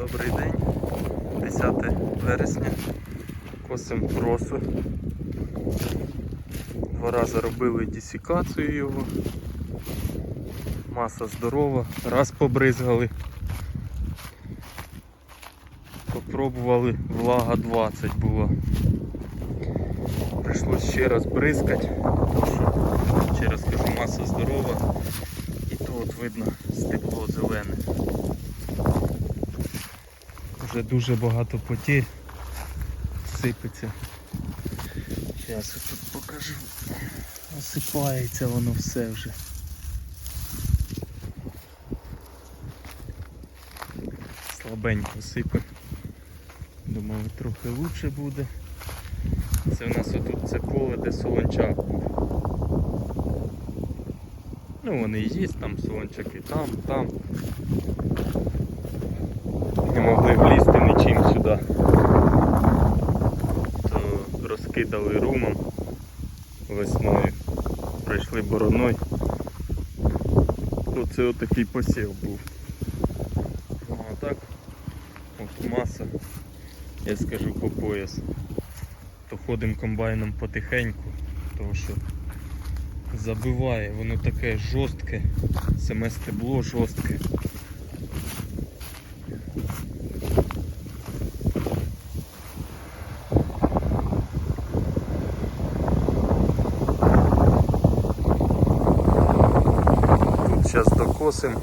Добрий день, 10 вересня. Косим просу. Два рази робили десікацію його. Маса здорова, раз побризгали. Попробували, влага 20 була. Прийшлось ще раз бризкати, ще раз кажу, маса здорова. І то от видно стебло зелене. Вже дуже багато потерь сипеться. Зараз тут покажу. Осипається воно все вже. Слабенько сипе. Думаю, трохи лучше буде. Це у нас отут це поле, де солончак був. Ну вони є, там солончаки, там, там. Не могли сюди. То розкидали румом весною. Пройшли бороною. Оце отакий посів був. Ну а так, от маса, я скажу по пояс. То ходимо комбайном потихеньку, тому що забиває, воно таке жорстке, саме стебло жорстке. Зараз докосим.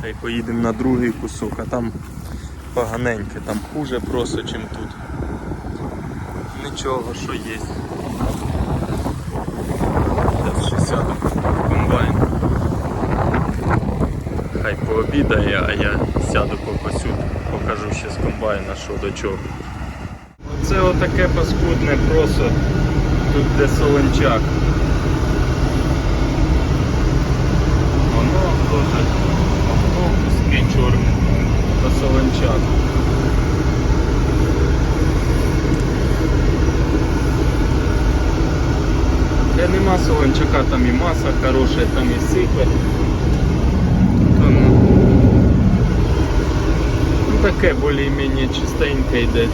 Та й поїдемо на другий кусок, а там поганеньке, там хуже просто, чим тут. Нічого, що є. Зараз ще сяду в комбайн. Хай пообідає, а я сяду покосю, покажу ще з комбайна, що до чого. Оце отаке паскудне просто тут де солончак. Воно теж воно куски чорні та солончак. Де нема солончака, там і маса хороша, там і сипе. Ну, ну таке більш-менш чистеньке йде.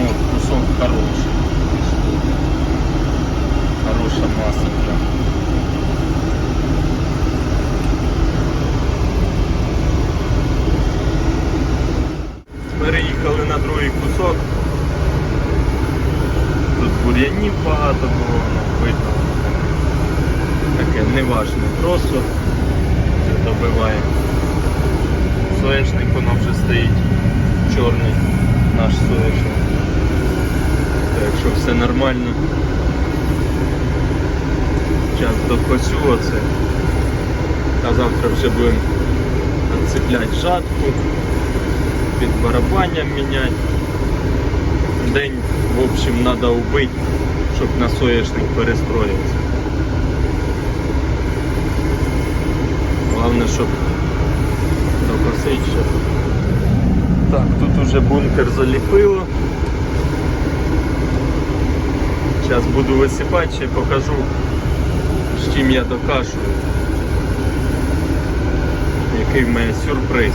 О, кусок хороший. Хороша маса прям. Переїхали на другий кусок. Тут бур'янів багато було, видно. Таке неважне просто добиває. Соєшник воно вже стоїть чорний наш соєшник. Так, якщо все нормально. Зараз докосю оце. А завтра вже будемо цепляти жатку, під барабанням міняти. День, в общем, треба вбити, щоб на соєшник перестроївся. Головне, щоб докосить ще. Так, тут уже бункер заліпило. Зараз буду висипати, ще покажу, з чим я докашую. Який в мене сюрприз.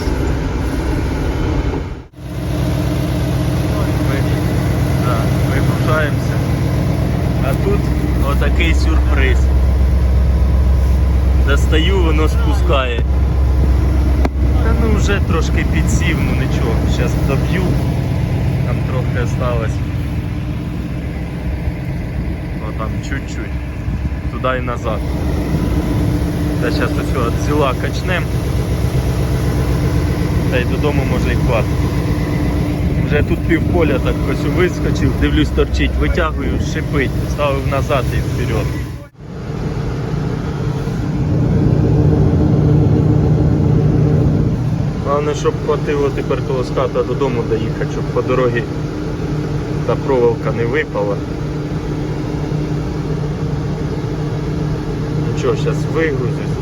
Отакий сюрприз. Достаю, воно спускає. Та ну вже трошки підсів, ну нічого, зараз доб'ю, там трохи осталось. О, там чуть-чуть. Туди і назад. Та зараз ось от зіла качнем. Та й додому може і хватить. Вже тут півполя так ось вискочив, дивлюсь торчить, витягую, шипить, ставив назад і вперед. Головне, щоб хватило тепер колоската додому доїхати, щоб по дорозі та проволока не випала. Нічого, зараз вигрузить.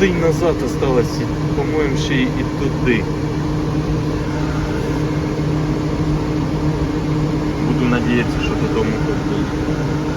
Туди назад осталось, по-моєму, ще і туди. Надіятися, що додому буде.